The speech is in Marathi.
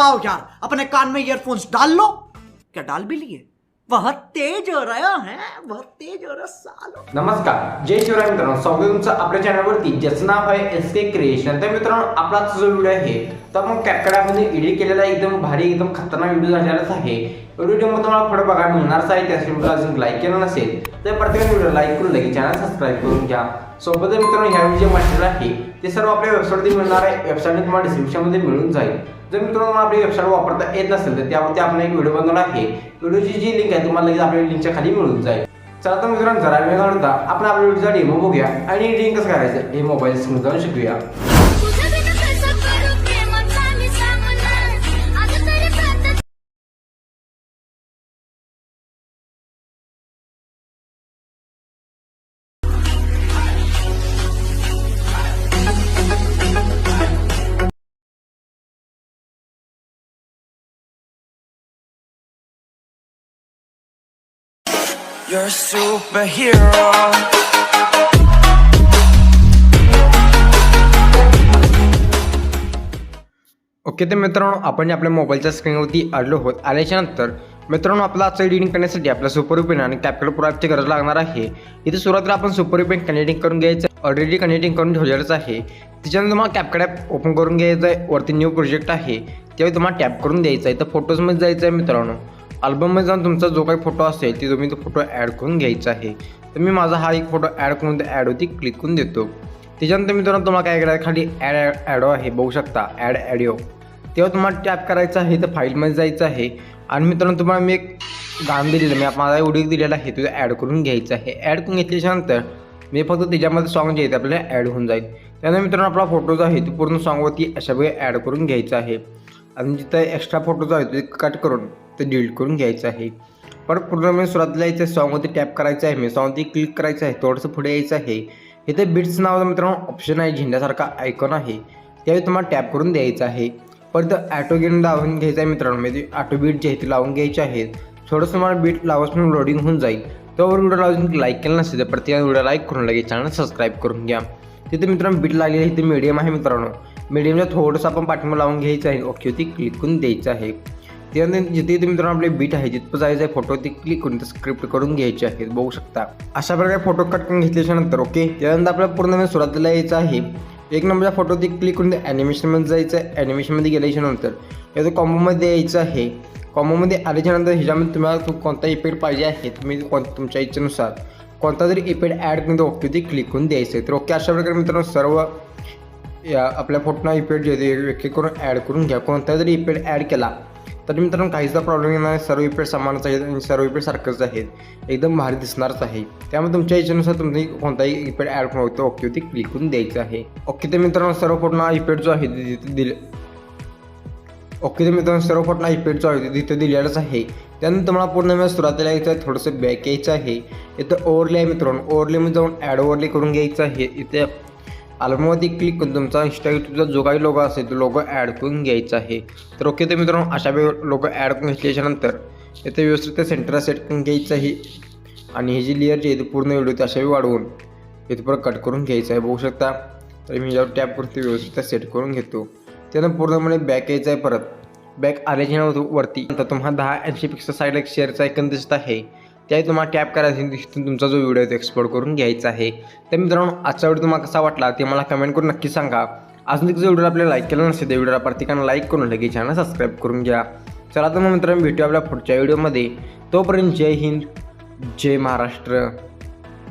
आओ यार अपने कान में ईयरफोन्स डाल लो। क्या डाल भी लिए? बहुत तेज हो रहा है बहुत तेज हो रहा सालो। नमस्कार जय शिवराय मित्रांनो स्वागत तुमचं आपल्या चॅनलवरती ज्याचं नाव आहे एस के क्रिएशन तर मित्रांनो आपला जो व्हिडिओ आहे तर मग कॅपकडामध्ये एडिट केलेला एकदम भारी एकदम खतरनाक व्हिडिओ झालेलाच आहे. व्हिडिओ मग तुम्हाला थोडं बघायला मिळणारच आहे त्या अजून लाईक केलं नसेल तर प्रत्येक व्हिडिओ लाईक करून लगेच चॅनल सबस्क्राईब करून घ्या. सोबतच मित्रांनो ह्या जे मटेरियल आहे ते सर्व आपल्या वेबसाईटवरती मिळणार आहे. वेबसाईट तुम्हाला डिस्क्रिप्शनमध्ये मिळून जाईल. जर मित्रांनो आपली वेबसाईट वापरता येत नसेल तर त्यावरती आपण एक व्हिडिओ बनवला आहे. व्हिडिओची जी लिंक आहे तुम्हाला लगेच आपल्या लिंकच्या खाली मिळून जाईल. चला तर मित्रांनो जरा वेळ काढता. आपण आपल्या व्हिडिओचा डेमो बघूया. आणि एडिटिंग कसं करायचं हे मोबाईल स्क्रीन जाऊन शिकूया. You're a superhero. ओके तर मित्रांनो आपण आपल्या मोबाईलच्या स्क्रीनवरती आलो आहोत आल्याच्यानंतर मित्रांनो आपला आजचं एडिटिंग करण्यासाठी आपल्या सुपर पेन आणि कॅपिटल प्रो गरज लागणार आहे. इथे सुरुवातीला आपण सुपर पेन कनेक्टिंग करून घ्यायचं ऑलरेडी कनेक्टिंग करून ठेवलेलंच आहे. त्याच्यानंतर तुम्हाला कॅपकट ॲप ओपन करून घ्यायचं आहे. वरती न्यू प्रोजेक्ट आहे. त्यावेळी तुम्हाला टॅप करून द्यायचं आहे. तर फोटोजमध्ये जायचं आहे मित्रांनो. अल्बममध्ये जाऊन तुमचा जो काही फोटो असेल ते तुम्ही तो फोटो ॲड करून घ्यायचा आहे. तर मी माझा हा एक फोटो ॲड करून ॲडवरती क्लिक करून देतो. त्याच्यानंतर मित्रांनो तुम्हाला काय करायचं? खाली ॲड ॲडो आहे बघू शकता. ॲड ॲडिओ तेव्हा तुम्हाला टॅप करायचं आहे तर फाईलमध्ये जायचं आहे. आणि मित्रांनो तुम्हाला मी एक गाणं दिलेलं मी माझा व्हिडिओ दिलेला आहे तुझं ॲड करून घ्यायचं आहे. ॲड करून घेतल्याच्यानंतर मी फक्त त्याच्यामध्ये सॉन्ग जे आहे ते आपल्याला ॲड होऊन जाईल. त्यानंतर मित्रांनो आपला फोटो जो आहे तो पूर्ण सॉन्गवरती अशा वेळी ॲड करून घ्यायचा आहे. आणि जिथं एक्स्ट्रा फोटो जो आहे तो कट करून ते डिलीट करून घ्यायचं आहे. परत पूर्ण मी म्हणजे सुरुवातीला यायचं सॉन्गवरती टॅप करायचं आहे. मी सॉन्गवरती क्लिक करायचं आहे. थोडंसं पुढे यायचं आहे. इथे बिट्स नावाचा मित्रांनो ऑप्शन आहे. झेंड्यासारखा आयकॉन आहे. त्यावेळी तुम्हाला टॅप करून द्यायचं आहे. परत ॲटो गेन लावून घ्यायचा आहे मित्रांनो. म्हणजे ऑटो बीट जे आहे ते लावून घ्यायचे आहेत थोडंसं तुम्हाला बीट लावून लोडिंग होऊन जाईल. तोवर व्हिडिओ लावून लाईक केलं नसेल तर प्रत्येक व्हिडिओ लाईक करून लगेच चॅनल सबस्क्राईब करून घ्या. तिथे मित्रांनो बीट लागलेली आहे. ते मीडियम आहे मित्रांनो. मीडियमला थोडंसं आपण पाठिंबा लावून घ्यायचं आहे. ओके होती क्लिक करून द्यायचं आहे. त्यानंतर जिथे जिथे मित्रांनो आपले बीट आहे जिथं जायचं आहे फोटो ते क्लिक करून स्क्रिप्ट करून घ्यायचे आहेत बघू शकता. अशा प्रकारे फोटो कट करून घेतल्याच्या नंतर ओके त्यानंतर आपल्याला पूर्ण सुरुवातीला यायचं आहे. एक नंबरच्या फोटो ते क्लिक करून ॲनिमेशनमध्ये जायचं आहे. ॲनिमेशनमध्ये गेल्याच्यानंतर याचं कॉम्बोमध्ये यायचं आहे कॉम्बोमध्ये आल्याच्यानंतर ह्याच्यामध्ये तुम्हाला कोणता इफेक्ट पाहिजे आहे तुम्ही कोण तुमच्या इच्छेनुसार. कोणता तरी इफेक्ट ॲड करून ओके ते क्लिक करून द्यायचं आहे. तर ओके अशा प्रकारे मित्रांनो सर्व या आपल्या फोटोना इफेक्ट जे एक करून ॲड करून घ्या. कोणता जरी इफेक्ट ॲड केला तर मित्रांनो काहीचा प्रॉब्लेम येणार नाही. सर्व इफेक्ट समानच आहेत आणि सर्व इफेक्ट सारखंच आहेत. एकदम भारी दिसणारच आहे. त्यामुळे तुमच्या इच्छेनुसार तुम्ही कोणताही इफेक्ट ॲड करून होतो ओके ते क्लिक करून द्यायचं आहे. ओके तर मित्रांनो सर्व पूर्ण इफेक्ट जो आहे तिथे दिले ओके तर मित्रांनो सर्व पूर्ण इफेक्ट जो आहे तिथे दिलेलाच आहे. त्यानंतर तुम्हाला पूर्ण वेळ सुरुवातीला यायचं आहे. थोडंसं बॅक यायचं आहे. इथं ओवरले आहे मित्रांनो. ओव्हरलेमध्ये जाऊन ॲड ओवरले करून घ्यायचं आहे. इथे अल्बमवरती क्लिक करून तुमचा इंस्टा यूट्यूबचा जो काही लोगो असेल तो लोगो ॲड करून घ्यायचा आहे. तर ओके तर मित्रांनो अशा वेळी लोगो ॲड करून घेतल्याच्यानंतर येथे इथे व्यवस्थित सेंटरला सेट करून घ्यायचं आहे. आणि ही जी लेअर जी आहे ती पूर्ण व्हिडिओ ती अशा वेळी वाढवून इथे परत कट करून घ्यायचं आहे. बघू शकता तर मी यावर टॅप करून ते व्यवस्थित सेट करून घेतो. त्यानं पूर्णपणे बॅक यायचं आहे परत. बॅक आल्याच्या वरती तर तुम्हाला दहा ऐंशी पिक्सल साईडला एक शेअरचा आयकन दिसत आहे. त्याही तुम्हाला टॅप करायचं तिथून तुमचा जो व्हिडिओ आहे तो एक्सपोर्ट करून घ्यायचा आहे. तर मित्रांनो आजचा व्हिडिओ तुम्हाला कसा वाटला ते मला कमेंट करून नक्की सांगा. अजून जो व्हिडिओ आपल्याला लाईक केला नसेल त्या व्हिडिओला प्रत्येकानं लाईक करून लगेच चॅनल सबस्क्राईब करून घ्या. चला तर मग मित्रांनो भेटू आपल्या पुढच्या व्हिडिओमध्ये तोपर्यंत जय हिंद जय महाराष्ट्र.